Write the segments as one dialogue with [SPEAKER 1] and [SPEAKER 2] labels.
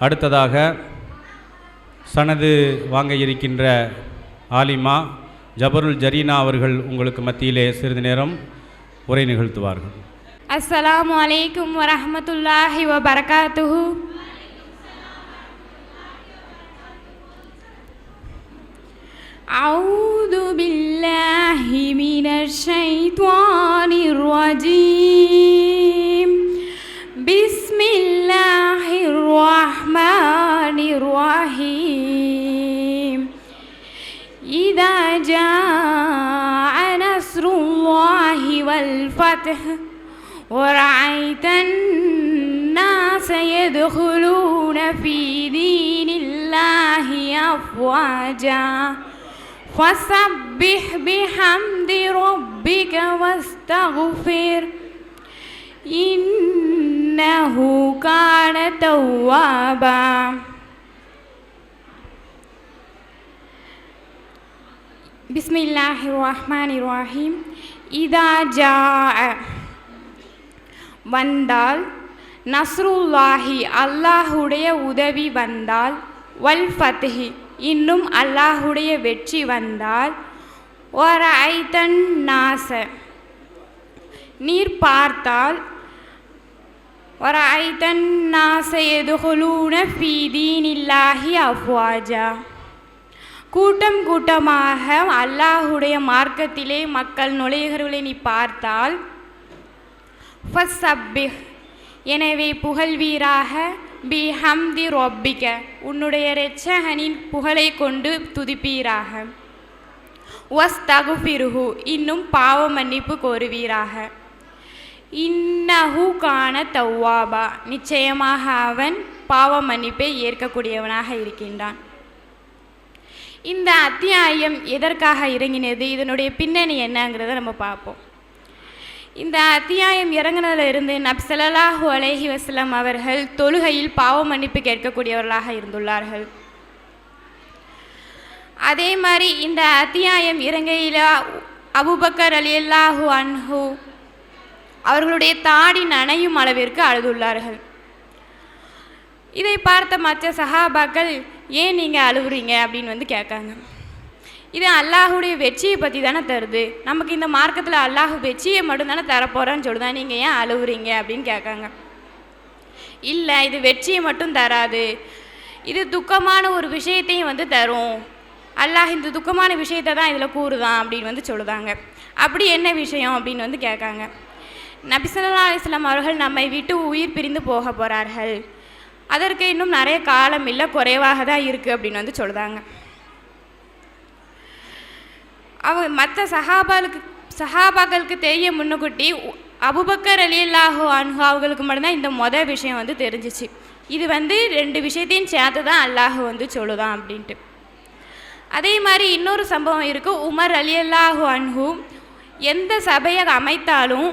[SPEAKER 1] அடுத்ததாக சனது வாங்க இருக்கின்ற ஆலிமா ஜபருல் ஜரீனா அவர்கள் உங்களுக்கு மத்தியிலே சிறிது நேரம் உரை நிகழ்த்துவார்கள்
[SPEAKER 2] அஸ்ஸலாமு அலைக்கும் வரஹ்மத்துல்லாஹி வபரகாத்துஹு أعوذ بالله من الشيطان الرجيم والفتح ورأيت الناس يدخلون في دين الله أفواجا. فسبح بحمد ربك واستغفر. إنه كان توابا. بسم الله الرحمن الرحيم. இதாஜா வந்தால் நஸ்ருல்லாஹி அல்லாஹுடைய உதவி வந்தால் வல் ஃபத்ஹி இன்னும் அல்லாஹுடைய வெற்றி வந்தால் ஒர ஐதன் நாச. நீர் பார்த்தால் ஒர ஐதன் நாச எதுகுலூன ஃபீதீனில்லாஹி அஃவாஜா கூட்டம் கூட்டமாக அல்லாஹுடைய மார்க்கத்திலே மக்கள் நுழைகிறவர்களை நீ பார்த்தால் ஃபஸ்ஸப்பிஹ் எனவே புகழ்வீராக பி ஹம்தி ரொப்பிக உன்னுடைய ரெச்சகனின் புகழை கொண்டு துதிப்பீராக. ஒஸ் தகுபிருகு இன்னும் பாவ மன்னிப்பு கோருவீராக. இன்னஹு கான தவ்வாபா நிச்சயமாக அவன் பாவ மன்னிப்பை ஏற்கக்கூடியவனாக இருக்கின்றான். இந்த அத்தியாயம் எதற்காக இறங்கினது? இதனுடைய பின்னணி என்னங்கிறத நம்ம பார்ப்போம். இந்த அத்தியாயம் இறங்குனதுல இருந்து நப்சலாஹு அலேஹி வஸல்லம் அவர்கள் தொழுகையில் பாவ மன்னிப்பு கேட்கக்கூடியவர்களாக இருந்துள்ளார்கள். அதே மாதிரி இந்த அத்தியாயம் இறங்கையில் அபுபக்கர் அலி அல்லாஹு அன்ஹு அவர்களுடைய தாடி நனையும் அளவிற்கு அழுதுள்ளார்கள். இதை பார்த்த மற்ற சஹாபாக்கள் ஏன் நீங்கள் அழுகுறீங்க அப்படின்னு வந்து கேட்காங்க. இது அல்லாஹுடைய வெற்றியை பற்றி தானே தருது. நமக்கு இந்த மார்க்கத்தில் அல்லாஹு வெற்றியை மட்டும்தானே தரப்போகிறான்னு சொல்லுதான் நீங்கள் ஏன் அழுகுறீங்க அப்படின்னு கேட்காங்க. இல்லை இது வெற்றியை மட்டும் தராது. இது துக்கமான ஒரு விஷயத்தையும் வந்து தரும். அல்லாஹ் இந்த துக்கமான விஷயத்தை தான் இதில் கூறுதான் அப்படின்னு வந்து சொல்லுதாங்க. அப்படி என்ன விஷயம் அப்படின்னு வந்து கேட்காங்க. நபிசல்லா அலிஸ்லாம் அவர்கள் நம்மை விட்டு உயிர் பிரிந்து போக போகிறார்கள் அதற்கு இன்னும் நிறைய காலம் இல்லை குறைவாக தான் இருக்குது அப்படின்னு வந்து சொல்கிறாங்க அவங்க மற்ற சஹாபாலுக்கு சஹாபாக்களுக்கு தெரிய முன்னுக்குட்டி அபுபக்கர் அலி அன்ஹு அவங்களுக்கு மட்டும்தான் இந்த மொதல் விஷயம் வந்து தெரிஞ்சிச்சு. இது வந்து ரெண்டு விஷயத்தையும் சேர்த்து தான் அல்லாஹ் வந்து சொல்லுதான் அப்படின்ட்டு. அதே மாதிரி இன்னொரு சம்பவம் இருக்குது உமர் அலி அல்லாஹு அன்ஹு எந்த சபையை அமைத்தாலும்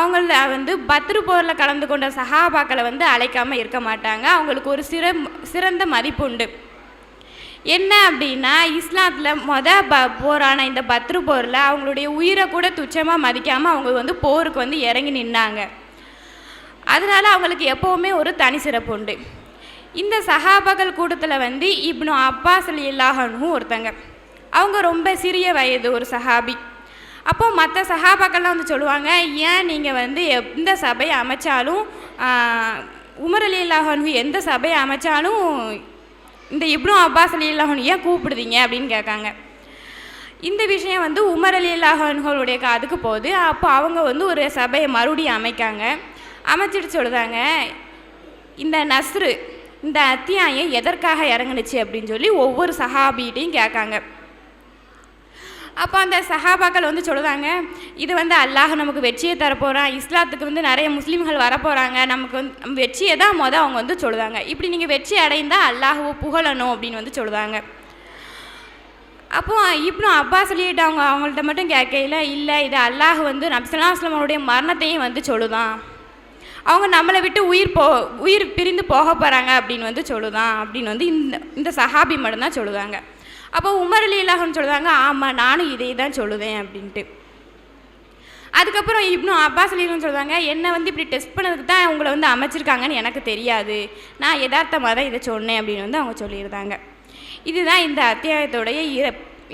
[SPEAKER 2] அவங்கள வந்து பத்ரு போரில் கலந்து கொண்ட சஹாபாக்களை வந்து அழைக்காமல் இருக்க மாட்டாங்க. அவங்களுக்கு ஒரு சிற சிறந்த மதிப்பு உண்டு என்ன அப்படின்னா இஸ்லாத்தில் மொத ப போரான இந்த பத்ரு போரில் அவங்களுடைய உயிரை கூட துச்சமாக மதிக்காமல் அவங்க வந்து போருக்கு வந்து இறங்கி நின்னாங்க. அதனால் அவங்களுக்கு எப்போவுமே ஒரு தனி சிறப்பு உண்டு இந்த சஹாபகல் கூட்டத்தில் வந்து இப்னு அப்பாஸ் அலி இல்லாஹனும் ஒருத்தங்க. அவங்க ரொம்ப சிறிய வயது ஒரு சஹாபி. அப்போது மற்ற சஹாபாக்கள்லாம் வந்து சொல்லுவாங்க ஏன் நீங்கள் வந்து எந்த சபையை அமைச்சாலும் உமர் அலி இல்லாஹனு எந்த சபையை அமைச்சாலும் இந்த இப்னு அப்பாஸ் அலி இல்லாஹன் ஏன் கூப்பிடுதீங்க அப்படின்னு கேட்காங்க. இந்த விஷயம் வந்து உமர் அலி அல்லாஹன்களுடைய காதுக்கு போகுது. அப்போ அவங்க வந்து ஒரு சபையை மறுபடியும் அமைக்காங்க. அமைச்சிட்டு சொல்லுதாங்க இந்த நஸ்ரு இந்த அத்தியாயம் எதற்காக இறங்குனுச்சு? அப்படின்னு சொல்லி ஒவ்வொரு சஹாபிகிட்டையும் கேட்காங்க. அப்போ அந்த சஹாபாக்கள் வந்து சொல்லுவாங்க இது வந்து அல்லாஹ் நமக்கு வெற்றியை தரப்போகிறான் இஸ்லாத்துக்கு வந்து நிறைய முஸ்லீம்கள் வரப்போகிறாங்க நமக்கு வந்து நம்ம வெற்றியை தான் மொதல் அவங்க வந்து சொல்லுவாங்க. இப்படி நீங்கள் வெற்றி அடைந்தால் அல்லாஹுவை புகழணும் அப்படின்னு வந்து சொல்லுவாங்க. அப்போ இப்போ அப்பா சொல்லிட்டு அவங்க அவங்கள்ட்ட மட்டும் கேட்கையில இல்லை இது அல்லாஹ் வந்து நப்சலாஸ்லமனுடைய மரணத்தையும் வந்து சொல்லுதான். அவங்க நம்மளை விட்டு உயிர் போ உயிர் பிரிந்து போக போகிறாங்க அப்படின்னு வந்து சொல்லுதான். அப்படின்னு வந்து இந்த இந்த சஹாபி மட்டும்தான் சொல்லுவாங்க. அப்போ உமர் அலி இல்லாஹன்னு ஆமாம் நானும் இதை தான் சொல்லுவேன் அப்படின்ட்டு. அதுக்கப்புறம் இப்னு அப்பாஸ் அலின்னு சொல்கிறாங்க என்னை வந்து இப்படி டெஸ்ட் பண்ணதுக்கு தான் உங்களை வந்து அமைச்சிருக்காங்கன்னு எனக்கு தெரியாது. நான் யதார்த்தமாக தான் இதை சொன்னேன் அப்படின்னு வந்து அவங்க சொல்லியிருந்தாங்க. இதுதான் இந்த அத்தியாயத்தோடைய இற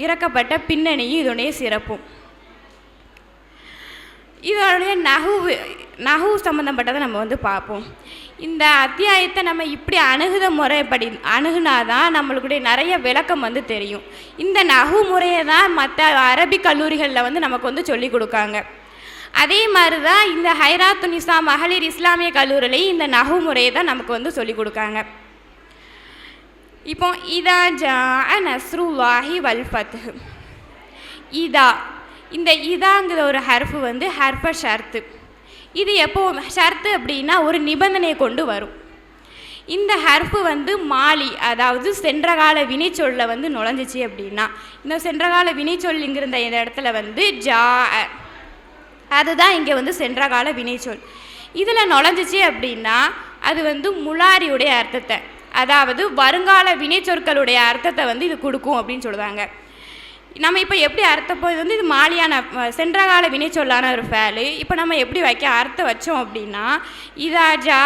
[SPEAKER 2] இறக்கப்பட்ட பின்னணியும் இதோடைய சிறப்பும். இதோடைய நகு நகு சம்மந்தப்பட்டதை நம்ம வந்து பார்ப்போம். இந்த அத்தியாயத்தை நம்ம இப்படி அணுகுத முறைப்படி அணுகுனாதான் நம்மளுக்குடைய நிறைய விளக்கம் வந்து தெரியும். இந்த நகு முறையை தான் மற்ற அரபிக் கல்லூரிகளில் வந்து நமக்கு வந்து சொல்லி கொடுக்காங்க. அதே மாதிரி தான் இந்த ஹைராத்து நிசா மகளிர் இஸ்லாமிய கல்லூரிலையும் இந்த நகு முறையை தான் நமக்கு வந்து சொல்லி கொடுக்காங்க. இப்போ இதா ஜா நஸ்ருல்லாஹி வல் ஃபத்ஹ். இதா. இந்த இதாங்கிற ஒரு ஹர்ஃபு வந்து ஹர்ஃப ஷர்த்து. இது எப்போ ஷர்த்து அப்படின்னா ஒரு நிபந்தனையை கொண்டு வரும். இந்த ஹர்ஃபு வந்து மாலி அதாவது சென்ற கால வினைச்சொல்ல வந்து நுழைஞ்சிச்சு அப்படின்னா இந்த சென்ற கால வினைச்சொல் வினைச்சொல்லுங்கிற இந்த இடத்துல வந்து ஜா அதுதான் இங்கே வந்து சென்ற கால வினைச்சொல். இதில் நுழைஞ்சிச்சு அப்படின்னா அது வந்து முலாரியுடைய அர்த்தத்தை அதாவது வருங்கால வினைச்சொற்களுடைய அர்த்தத்தை வந்து இது கொடுக்கும் அப்படின்னு சொல்லுவாங்க. நம்ம இப்போ எப்படி அர்த்தப்போ இது வந்து இது மாலியான சென்ற சென்றகால வினைச்சொல்லான ஒரு ஃபேலு. இப்போ நம்ம எப்படி வைக்க அர்த்தம் வச்சோம் அப்படின்னா இதா ஜா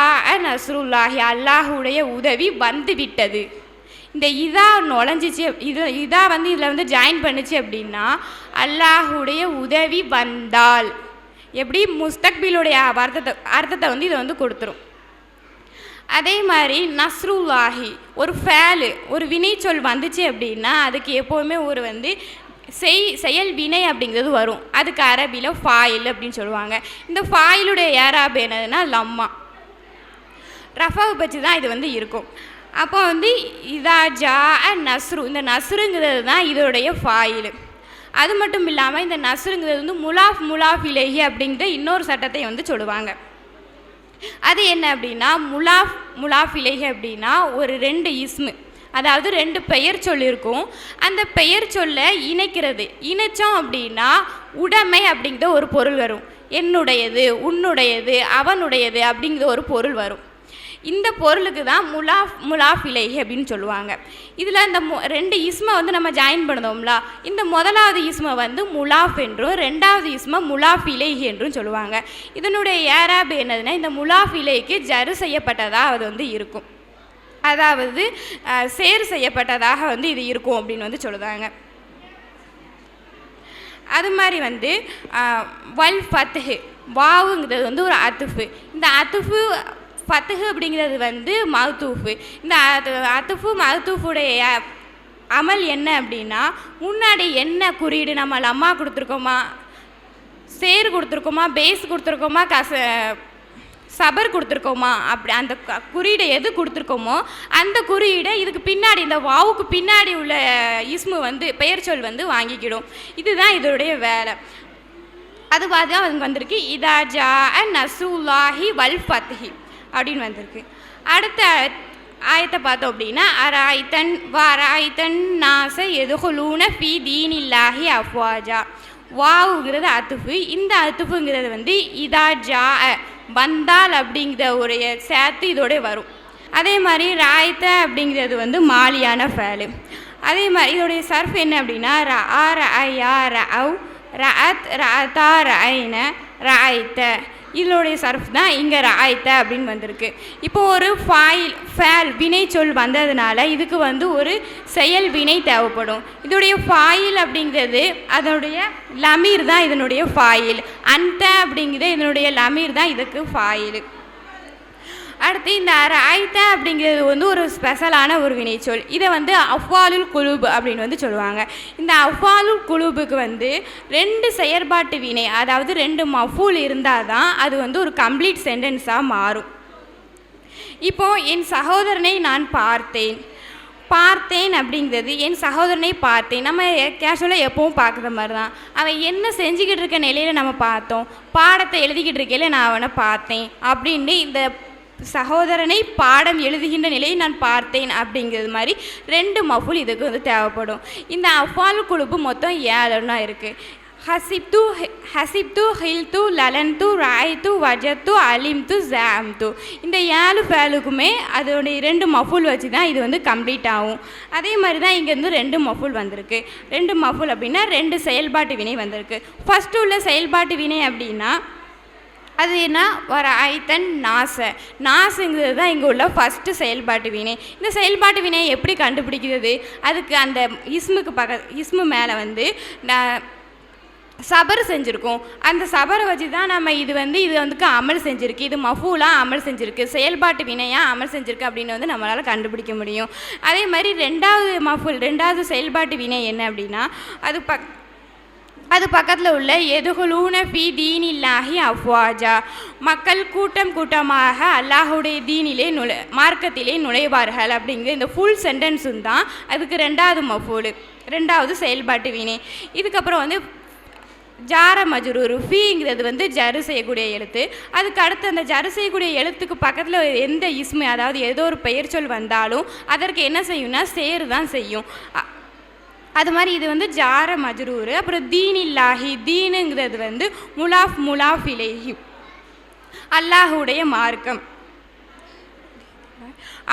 [SPEAKER 2] நஸ்ருல்லாஹி அல்லாஹுடைய உதவி வந்து விட்டது. இந்த இதா நுழைஞ்சிச்சு இது இதா வந்து இதில் வந்து ஜாயின் பண்ணுச்சு அப்படின்னா அல்லாஹுடைய உதவி வந்தால். எப்படி? முஸ்தக்பிலுடைய அர்த்தத்தை அர்த்தத்தை வந்து இதை வந்து கொடுத்துரும். அதே மாதிரி நஸ்ருல்லாஹி ஒரு ஃபேலு ஒரு வினைச்சொல் வந்துச்சு அப்படின்னா அதுக்கு எப்போவுமே ஒரு வந்து செய் செயல் வினை அப்படிங்கிறது வரும். அதுக்கு அரபியில் ஃபாயில் அப்படின்னு சொல்லுவாங்க. இந்த ஃபாயிலுடைய ஏராப் என்னதுன்னா லம்மா ரஃபாவை பற்றி தான் இது வந்து இருக்கும். அப்போ வந்து இதா ஜா நஸ்ரு. இந்த நஸ்ருங்கிறது தான் இதோடைய ஃபாயில் அது மட்டும் இல்லாமல் இந்த நஸ்ருங்கிறது வந்து முலாஃப் முலாஃப் இலேஹி அப்படிங்கிற இன்னொரு சட்டத்தை வந்து சொல்லுவாங்க. அது என்ன அப்படின்னா முலாஃப் முலாஃப் இலேஹி அப்படின்னா ஒரு ரெண்டு இஸ்மு. அதாவது ரெண்டு பெயர் சொல்லியிருக்கும். அந்த பெயர் சொல்ல இணைக்கிறது. இணைச்சோம் அப்படின்னா உடைமை அப்படிங்கிற ஒரு பொருள் வரும். என்னுடையது உன்னுடையது அவனுடையது அப்படிங்கிற ஒரு பொருள் வரும். இந்த பொருளுக்கு தான் முலாஃப் முலாஃபிலை அப்படின்னு சொல்லுவாங்க. இதில் இந்த ரெண்டு இஸ்மை வந்து நம்ம ஜாயின் பண்ணுதோம்ல இந்த முதலாவது இஸ்மை வந்து முலாஃப் என்றும் ரெண்டாவது இஸ்மை முலாஃப் என்றும் சொல்லுவாங்க. இதனுடைய ஏராப் என்னதுன்னா இந்த முலாஃபிலைக்கு ஜரு செய்யப்பட்டதாக அது வந்து இருக்கும். அதாவது சேர் செய்யப்பட்டதாக வந்து இது இருக்கும் அப்படின்னு வந்து சொல்லுதாங்க. அது மாதிரி வந்து வல் ஃபத்ஹு வாவுங்கிறது வந்து ஒரு அத்துஃபு. இந்த அத்துஃபு ஃபத்ஹு அப்படிங்கிறது வந்து மகத்தூஃபு இந்த அத்துஃபு மகத்தூஃபுடைய அமல் என்ன அப்படின்னா முன்னாடி என்ன குறியீடு நம்ம லம்மா கொடுத்துருக்கோமா சேர் கொடுத்துருக்கோமா பேஸ் கொடுத்துருக்கோமா கச சபர் கொடுத்துருக்கோமா? அப்படி அந்த குறியீடை எது கொடுத்துருக்கோமோ அந்த குறியீடை இதுக்கு பின்னாடி இந்த வாவுக்கு பின்னாடி உள்ள இஸ்மு வந்து பெயர் சொல் வந்து வாங்கிக்கிடும். இதுதான் இதோடைய வேலை. அது பார்த்து அவங்க வந்திருக்கு. இதாஜா அண்ட் நசூலாஹி வல் ஃபத்ஹி அப்படின்னு வந்திருக்கு. அடுத்த ஆயத்தை பார்த்தோம் அப்படின்னா அராய்தன் வராய்தன் நாச எதுகுலூன ஃபி தீனில்லாஹி அஃப்வாஜா. வாவுங்கிறது அத்துஃபு. இந்த அத்துஃபுங்கிறது வந்து இதாஜா வந்தால் அப்படிங்கிற ஒரு சேர்த்து இதோட வரும். அதே மாதிரி ராய்த்த அப்படிங்கிறது வந்து மாலியான ஃபேலு. அதே மாதிரி இதோடைய சர்ஃப் என்ன அப்படின்னா ர ஆ ர ஐ ஆ ர அவ் ரஅத் ரஅதா ரஐன ராய்த்த இதனுடைய சர்ஃப் தான் இங்கே ரஐத்த அப்படின்னு வந்திருக்கு. இப்போ ஒரு ஃபாயில் ஃபேல் வினை சொல் வந்ததுனால இதுக்கு வந்து ஒரு செயல் வினை தேவைப்படும். இதோடைய ஃபாயில் அப்படிங்கிறது அதனுடைய லமீர் தான் இதனுடைய ஃபாயில் அந்த அப்படிங்கிறது இதனுடைய லமீர் தான் இதுக்கு ஃபாயில் அடுத்து இந்த ராய்த்த அப்படிங்கிறது வந்து ஒரு ஸ்பெஷலான ஒரு வினைச்சொல். இதை வந்து அஃவாலுல் குலூப் அப்படின்னு வந்து சொல்லுவாங்க. இந்த அஃவாலுல் குழுபுக்கு வந்து ரெண்டு செயற்பாட்டு வினை அதாவது ரெண்டு மஃபூல் இருந்தால் தான் அது வந்து ஒரு கம்ப்ளீட் சென்டென்ஸாக மாறும். இப்போ என் சகோதரனை நான் பார்த்தேன். பார்த்தேன் அப்படிங்கிறது என் சகோதரனை பார்த்தேன். நம்ம கேஷுவலாக எப்பவும் பார்க்குற மாதிரி தான் அவன் என்ன செஞ்சுக்கிட்டு இருக்க நிலையில் நம்ம பார்த்தோம். பாடத்தை எழுதிக்கிட்டு இருக்கையில் நான் அவனை பார்த்தேன். அப்படின்னு இந்த சகோதரனை பாடம் எழுதுகின்ற நிலையை நான் பார்த்தேன் அப்படிங்கிறது மாதிரி ரெண்டு மஃபுல் இதுக்கு வந்து தேவைப்படும். இந்த அஃபால் குழுப்பு மொத்தம் ஏழுன்னா இருக்குது ஹசிப்து ஹசிப்து ஹில்து லலன்து ராய்த்து வஜத்து அலிம்து ஜாம்து. இந்த ஏழு ஃபேலுக்குமே அதோடைய ரெண்டு மஃபுல் வச்சு தான் இது வந்து கம்ப்ளீட் ஆகும். அதே மாதிரி தான் இங்கேருந்து ரெண்டு மஃபுல் வந்திருக்கு. ரெண்டு மஃபுல் அப்படின்னா ரெண்டு செயல்பாட்டு வினை வந்திருக்கு. ஃபஸ்ட்டு உள்ள செயல்பாட்டு வினை அப்படின்னா அது என்ன? வர ஐத்தன் நாச. நாசுங்கிறது தான் இங்கே உள்ள ஃபஸ்ட்டு செயல்பாட்டு வினை. இந்த செயல்பாட்டு வினையை எப்படி கண்டுபிடிக்கிறது? அதுக்கு அந்த இஸ்முக்கு பக்க இஸ்மு மேலே வந்து நான் சபர் செஞ்சுருக்கோம். அந்த சபரை வச்சு தான் நம்ம இது வந்து இது வந்து அமல் செஞ்சுருக்கு. இது மஃபூலாக அமல் செஞ்சுருக்கு. செயல்பாட்டு வினையாக அமல் செஞ்சுருக்கு அப்படின்னு வந்து நம்மளால் கண்டுபிடிக்க முடியும். அதே மாதிரி ரெண்டாவது மஃபூல் ரெண்டாவது செயல்பாட்டு வினை என்ன அப்படின்னா அது பக் அது பக்கத்தில் உள்ள எதுகுலூன ஃபி தீனில்லாஹி அஃப்வாஜா. மக்கள் கூட்டம் கூட்டமாக அல்லாஹுடைய தீனிலே நுழை மார்க்கத்திலே நுழைவார்கள் அப்படிங்கிற இந்த ஃபுல் சென்டென்ஸும் தான். அதுக்கு ரெண்டாவது மஃபூலு ரெண்டாவது செயல்பாட்டு வினை இதுக்கப்புறம் வந்து ஜார மஜுரூர் ஃபீங்கிறது வந்து ஜரு செய்யக்கூடிய எழுத்து. அதுக்கு அடுத்து அந்த ஜரு செய்யக்கூடிய எழுத்துக்கு பக்கத்தில் எந்த இஸ்மு அதாவது ஏதோ ஒரு பெயர் சொல் வந்தாலும் அதற்கு என்ன செய்யும்னா சேரு தான் செய்யும். அ- அது மாதிரி இது வந்து ஜார மஜ்ரூர் அப்புறம் தீன் இல்லாஹி தீனுங்கிறது வந்து முலாஃப் முலாஃப் இலேஹி. அல்லாஹுடைய மார்க்கம்.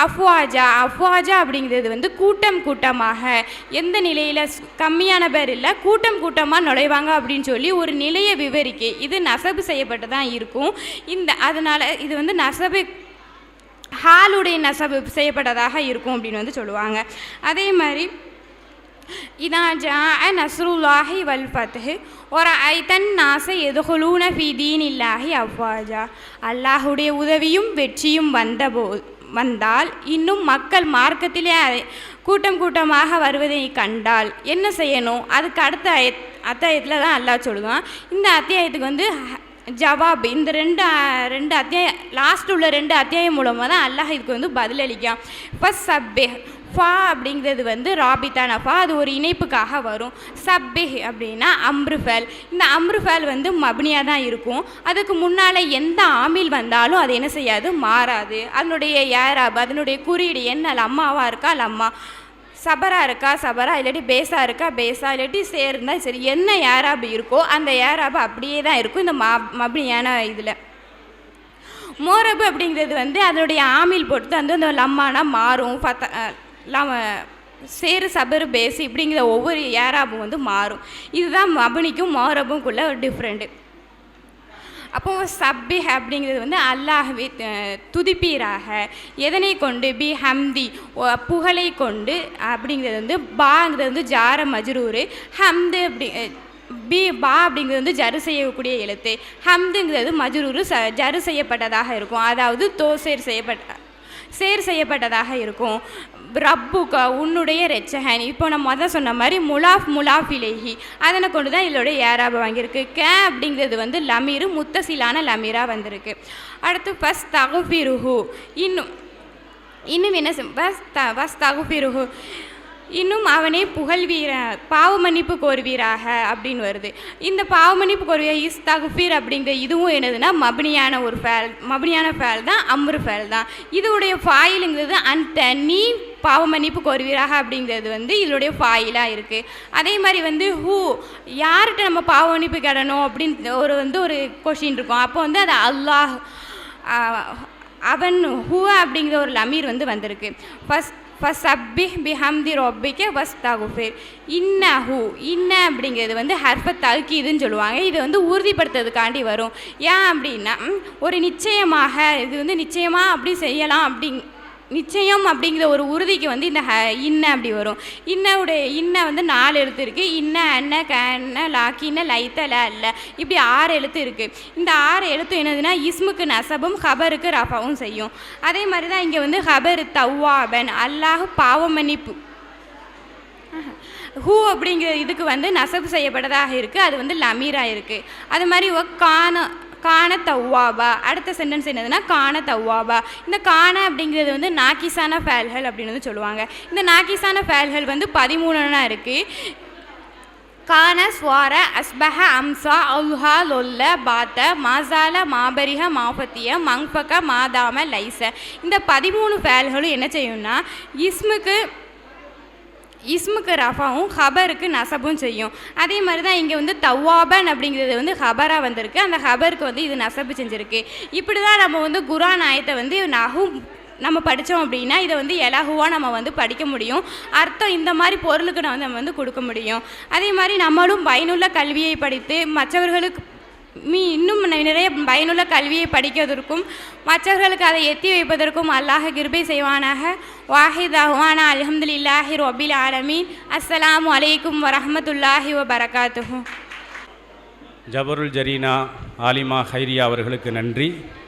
[SPEAKER 2] அஃப்வாஜா அஃப்வாஜா அப்படிங்கிறது வந்து கூட்டம் கூட்டமாக. எந்த நிலையில் கம்மியான பேர் இல்லை கூட்டம் கூட்டமாக நுழைவாங்க அப்படின்னு சொல்லி ஒரு நிலையை விவரிக்க இது நசபு செய்யப்பட்டு தான் இருக்கும். இந்த அதனால் இது வந்து நசபு ஹாலுடைய நசபு செய்யப்பட்டதாக இருக்கும் அப்படின்னு வந்து சொல்லுவாங்க. அதே மாதிரி இதா ஜா நஸ்ருல்லாஹி வல் ஃபத்ஹு ஒரு ஐத்தன் நாச எதுகுலூன ஃபி தீனில்லாஹி அவ்வாஜா அல்லாஹுடைய உதவியும் வெற்றியும் வந்தபோ வந்தால் இன்னும் மக்கள் மார்க்கத்திலே கூட்டம் கூட்டமாக வருவதை கண்டால் என்ன செய்யணும் அதுக்கு அடுத்த அய அத்தியாயத்தில் தான் அல்லாஹ் சொல்லுவான் இந்த அத்தியாயத்துக்கு வந்து ஜவாப் இந்த ரெண்டு ரெண்டு அத்தியாயம் லாஸ்ட் உள்ள ரெண்டு அத்தியாயம் மூலமாக தான் அல்லாஹ் இதுக்கு வந்து பதிலளிக்கான் ஃபஸ்ட் சப்பே ஃபா அப்படிங்கிறது வந்து ராபித்தான ஃபா. அது ஒரு இணைப்புக்காக வரும். சப்பிஹ் அப்படின்னா அம்ருஃபல். இந்த அம்ருஃபல் வந்து மபினியாக தான் இருக்கும். அதுக்கு முன்னால் எந்த ஆமில் வந்தாலும் அது என்ன செய்யாது? மாறாது. அதனுடைய ஏராப் அதனுடைய குறியீடு என்ன? லம்மாவாக இருக்கா? லம்மா சபரா இருக்கா? சபரா. இல்லாட்டி பேஸா இருக்கா? பேஸா இல்லாட்டி சேர்ந்தா சரி. என்ன ஏராபு இருக்கோ அந்த ஏராபு அப்படியே தான் இருக்கும் இந்த மா மப்னியான இதில். மோரபு அப்படிங்கிறது வந்து அதனுடைய ஆமில் பொறுத்து வந்து அந்த லம்மானா மாறும். ஃபத்த அஹ், சேரு சபரு பேஸ் இப்படிங்கிற ஒவ்வொரு ஏராபும் வந்து மாறும். இதுதான் மபனிக்கும் மோரபுக்குள்ள ஒரு டிஃப்ரெண்ட்டு அப்போ சப்பிஹ அப்படிங்கிறது வந்து அல்லாஹ்வே துதிப்பீராக. எதனை கொண்டு? பி ஹம்தி புகழை கொண்டு அப்படிங்கிறது வந்து பாங்கிறது வந்து ஜார மஜ்ரூரு. ஹம்து அப்படி பி பா அப்படிங்கிறது வந்து ஜரு செய்யக்கூடிய எழுத்து. ஹம்துங்கிறது மஜ்ரூரு ச ஜரு செய்யப்பட்டதாக இருக்கும். அதாவது தோசேர் செய்யப்பட்ட சேர் செய்யப்பட்டதாக இருக்கும். ரப்புகா உன்னுடைய ரெச்சஹன் இப்போ நான் மொதல் சொன்ன மாதிரி முலாஃப் முலாஃப் இலேஹி அதனை கொண்டு தான் இதோட ஏராப வாங்கியிருக்கு. கே அப்படிங்கிறது வந்து லமீரு முத்தசிலான லமீராக வந்திருக்கு. அடுத்து ஃபஸ்ட் தகுஃபிருஹு இன்னும் இன்னும் என்ன செய்- வஸ் த வஸ் தகுஃபிருஹு இன்னும் அவனே புகழ்வீர பாவ மன்னிப்பு கோருவீராக அப்படின்னு வருது. இந்த பாவ மன்னிப்பு கோருவியா இஸ் தகுஃபீர் அப்படிங்கிற இதுவும் என்னதுன்னா மபினியான ஒரு ஃபேல் மபினியான ஃபேல் தான் அம்ரு ஃபேல் தான் இதோடைய ஃபாயிலுங்கிறது அந்த நீ பாவ மன்னிப்பு கோருவீராக அப்படிங்கிறது வந்து இதோடைய ஃபாயிலாக இருக்குது அதே மாதிரி வந்து ஹூ யார்கிட்ட நம்ம பாவ மன்னிப்பு கேடணும் அப்படின்னு ஒரு வந்து ஒரு கொஷின் இருக்கும். அப்போ வந்து அது அல்லாஹ் அவன் ஹூ அப்படிங்கிற ஒரு லமீர் வந்து வந்திருக்கு. ஃபஸ்ட் ஃபஸ்அப்பிஹ் பிஹம்தி ரொப்பிக்க வஸ் தகுஃபிர் இன்னஹு இன்ன அப்படிங்கிறது வந்து ஹர்ஃபத் தகுக்கிதுன்னு சொல்லுவாங்க. இது வந்து உறுதிப்படுத்துறதுக்காண்டி வரும். ஏன் அப்படின்னா ஒரு நிச்சயமாக இது வந்து நிச்சயமாக அப்படி செய்யலாம் அப்படி நிச்சயம் அப்படிங்கிற ஒரு உறுதிக்கு வந்து இந்த ஹ இன்ன அப்படி வரும். இன்னவுடைய இன்ன வந்து நாலு எழுத்து இருக்குது இன்ன அன்ன கண்ண லாக்கின்ன லைத்த ல அல்ல இப்படி ஆறு எழுத்து இருக்குது இந்த ஆறு எழுத்து என்னதுன்னா இஸ்முக்கு நசபும் ஹபருக்கு ரஃபாவும் செய்யும். அதே மாதிரி தான் இங்கே வந்து ஹபர் தவ்வாபன் அல்லாஹ் பாவமன்னிப்பு. ஹூ அப்படிங்கிற இதுக்கு வந்து நசபு செய்யப்பட்டதாக இருக்குது அது வந்து லமீராக இருக்குது அது மாதிரி ஒ கான காண தவ்வாபா அடுத்த சென்டென்ஸ் என்னதுன்னா காண தவ்வாபா இந்த காண அப்படிங்கிறது வந்து நாக்கிசான ஃபேல்கள் அப்படின்னு வந்து சொல்லுவாங்க. இந்த நாக்கிசான ஃபேல்கள் வந்து பதிமூணுனா இருக்குது கான ஸ்வார அஸ்பஹ அம்சா அல்ஹா லொல்ல பாத்த மாசால மாபரிக மாபத்திய மங்பக மாதாம லைச. இந்த பதிமூணு ஃபேல்களும் என்ன செய்யும்னா இஸ்முக்கு இஸ்முக்கு ரஃபாவும் ஹபருக்கு நசபும் செய்யும். அதே மாதிரி தான் இங்கே வந்து தவாபன் அப்படிங்கிறது வந்து ஹபராக வந்திருக்கு. அந்த ஹபருக்கு வந்து இது நசபு செஞ்சுருக்கு. இப்படி தான் நம்ம வந்து குரான் ஆயத்தை வந்து நகும் நம்ம படித்தோம் அப்படின்னா இதை வந்து எலகுவாக நம்ம வந்து படிக்க முடியும். அர்த்தம் இந்த மாதிரி பொருளுக்கு நம்ம வந்து கொடுக்க முடியும். அதே மாதிரி நம்மளும் பயனுள்ள கல்வியை படித்து மற்றவர்களுக்கு மீ இன்னும் நிறைய பயனுள்ள கல்வியை படிக்கிறதற்கும் மற்றவர்களுக்கு அதை எத்தி வைப்பதற்கும் அல்லாஹ் கிருபை செய்வானாக. வாஹித் அஹ்வானா அல்ஹம்துலில்லாஹி ரபில் ஆலமீன். அஸ்லாம் வலைக்கும் வரமத்துல்லாஹி வபரகாத்துஹு.
[SPEAKER 1] ஜபருல் ஜரீனா ஆலிமா ஹைரியா அவர்களுக்கு நன்றி.